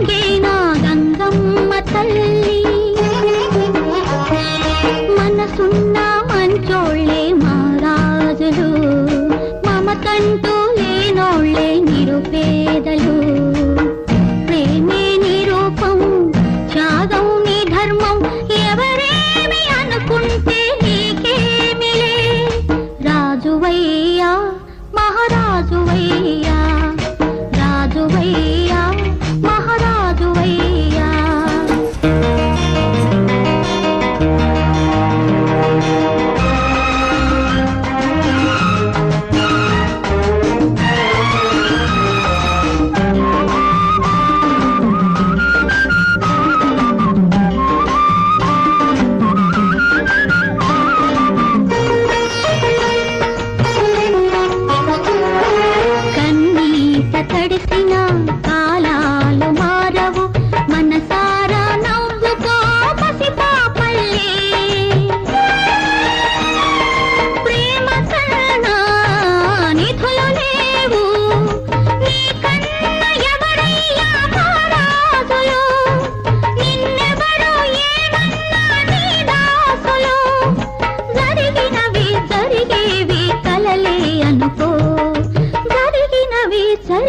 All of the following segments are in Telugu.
తండే నా గంగమ్మ తల్లి? మనసున్న మంచోళ్ళే మహారాజులు మమకంటూ లేనోళ్ళే నిరుపేదలు.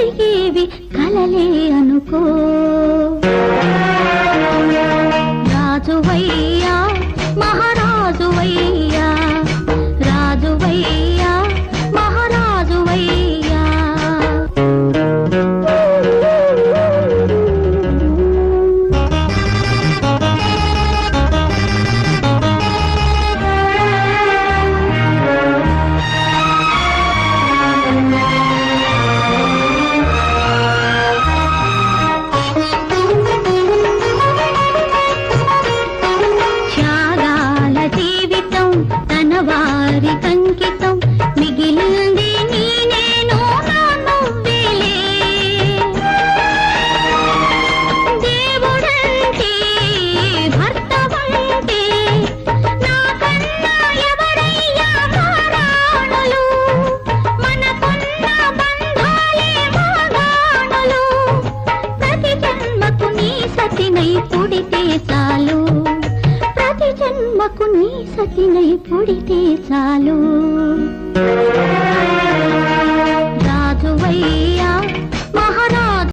జరిగేవి కలలే అనుకో. రాజువయ్యా మహారాజు చాలు ప్రతి పుడితే చాలు.